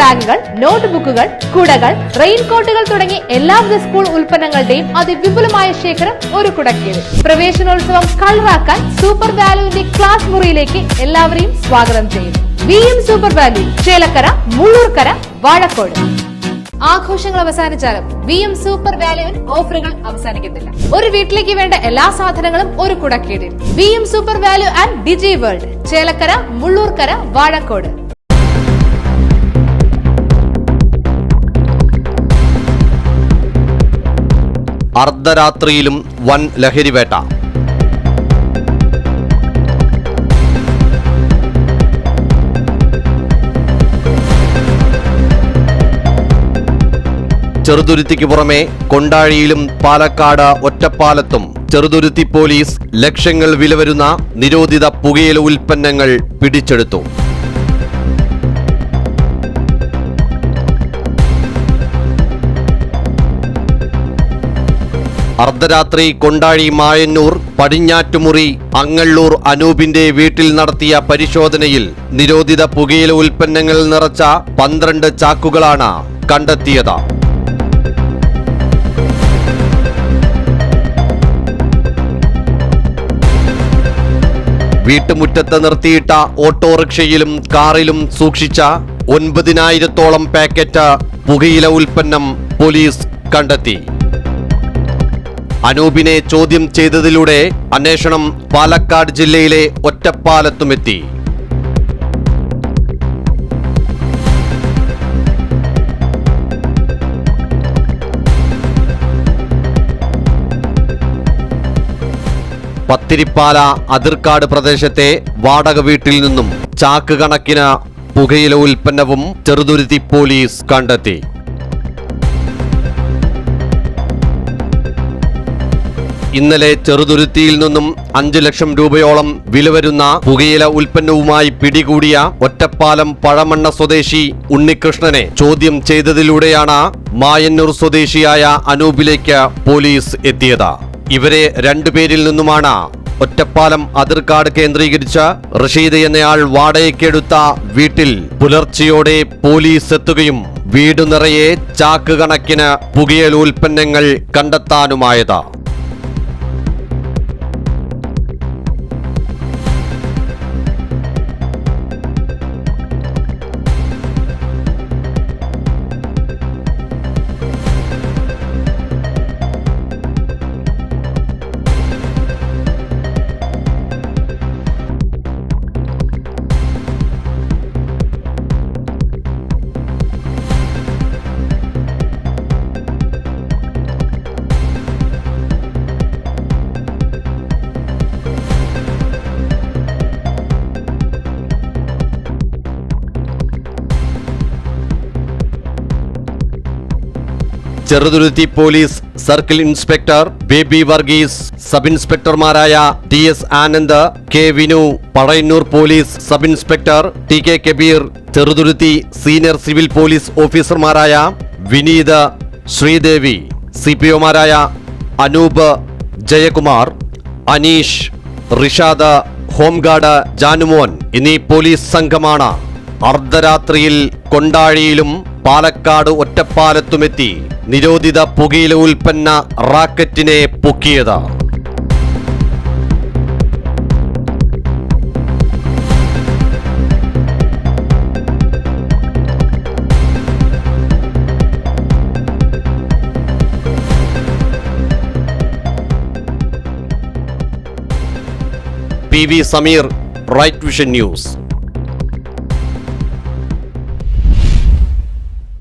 ബാഗുകൾ നോട്ട്ബുക്കുകൾ കുടകൾ റെയിൻകോട്ടുകൾ തുടങ്ങി എല്ലാവിധ സ്കൂൾ ഉൽപ്പന്നങ്ങളുടെയും അതിവിപുലമായ ശേഖരം ഒരു കുടക്കീഴിൽ. പ്രവേശനോത്സവം കളറാക്കാൻ സൂപ്പർ വാല്യൂവിന്റെ ക്ലാസ് മുറിയിലേക്ക് എല്ലാവരെയും സ്വാഗതം ചെയ്യുന്നു. V M super value Chelakkara Mullurkara Vazhakode. ആഘോഷങ്ങൾ അവസാനിച്ചാലും വി എം സൂപ്പർ വാല്യുവിൽ ഓഫറുകൾ അവസാനിക്കുന്നില്ല ഒരു വീട്ടിലേക്ക് വേണ്ട എല്ലാ സാധനങ്ങളും ഒരു കുടക്കീഴിൽ. V M super value and digi world Chelakkara Mullurkara Vazhakode. അർദ്ധരാത്രിയിലും വൻ ലഹരിവേട്ട. ചെറുതുരുത്തിക്ക് പുറമെ കൊണ്ടാഴിയിലും പാലക്കാട് ഒറ്റപ്പാലത്തും ചെറുതുരുത്തി പോലീസ് ലക്ഷങ്ങൾ വിലവരുന്ന നിരോധിത പുകയില ഉൽപ്പന്നങ്ങൾ പിടിച്ചെടുത്തു. അർദ്ധരാത്രി കൊണ്ടാഴി മായന്നൂർ പടിഞ്ഞാറ്റുമുറി അങ്ങള്ളൂർ അനൂപിന്റെ വീട്ടിൽ നടത്തിയ പരിശോധനയിൽ നിരോധിത പുകയില ഉൽപ്പന്നങ്ങൾ നിറച്ച പന്ത്രണ്ട് ചാക്കുകളാണ് കണ്ടെത്തിയത്. വീട്ടുമുറ്റത്ത് നിർത്തിയിട്ട ഓട്ടോറിക്ഷയിലും കാറിലും സൂക്ഷിച്ച ഒൻപതിനായിരത്തോളം പാക്കറ്റ് പുകയില ഉൽപ്പന്നം പോലീസ് കണ്ടെത്തി. അനൂപിനെ ചോദ്യം ചെയ്തതിലൂടെ അന്വേഷണം പാലക്കാട് ജില്ലയിലെ ഒറ്റപ്പാലത്തുമെത്തി. പത്തിരിപ്പാല അതിർക്കാട് പ്രദേശത്തെ വാടക വീട്ടിൽ നിന്നും ചാക്ക് കണക്കിന് പുകയില ഉൽപ്പന്നവും ചെറുതുരുത്തി പോലീസ് കണ്ടെത്തി. ഇന്നലെ ചെറുതുരുത്തിയിൽ നിന്നും അഞ്ചു ലക്ഷം രൂപയോളം വില വരുന്ന പുകയില ഉൽപ്പന്നവുമായി പിടികൂടിയ ഒറ്റപ്പാലം പഴമണ്ണ സ്വദേശി ഉണ്ണികൃഷ്ണനെ ചോദ്യം ചെയ്തതിലൂടെയാണ് മായന്നൂർ സ്വദേശിയായ അനൂപിലേക്ക് പോലീസ് എത്തിയത്. ഇവരെ രണ്ടുപേരിൽ നിന്നുമാണ് ഒറ്റപ്പാലം അതിർക്കാട് കേന്ദ്രീകരിച്ച് റഷീദ് എന്നയാൾ വാടകയ്ക്കെടുത്ത വീട്ടിൽ പുലർച്ചയോടെ പോലീസ് എത്തുകയും വീടു നിറയെ ചാക്ക് കണക്കിന് പുകയൽ ഉൽപ്പന്നങ്ങൾ കണ്ടെത്താനുമായത്. Cheruthuruthy police circle inspector Baby Varghese sub ഇൻസ്പെക്ടർമാരായ T S Anand K Vinu Pazhayannur police sub inspector T K Kabir Cheruthuruthy senior civil police ഓഫീസർമാരായ വിനീത് ശ്രീദേവി സി പി ഒമാരായ അനൂപ് ജയകുമാർ അനീഷ് റിഷാദ് ഹോംഗാർഡ് ജാനുമോൻ എന്നീ പോലീസ് സംഘമാണ് അർദ്ധരാത്രിയിൽ കൊണ്ടാഴിയിലും പാലക്കാട് ഒറ്റപ്പാലത്തുമെത്തി നിരോധിത പുകയില ഉൽപ്പന്ന റാക്കറ്റിനെ പൊക്കിയത്. P V Sameer right vision news.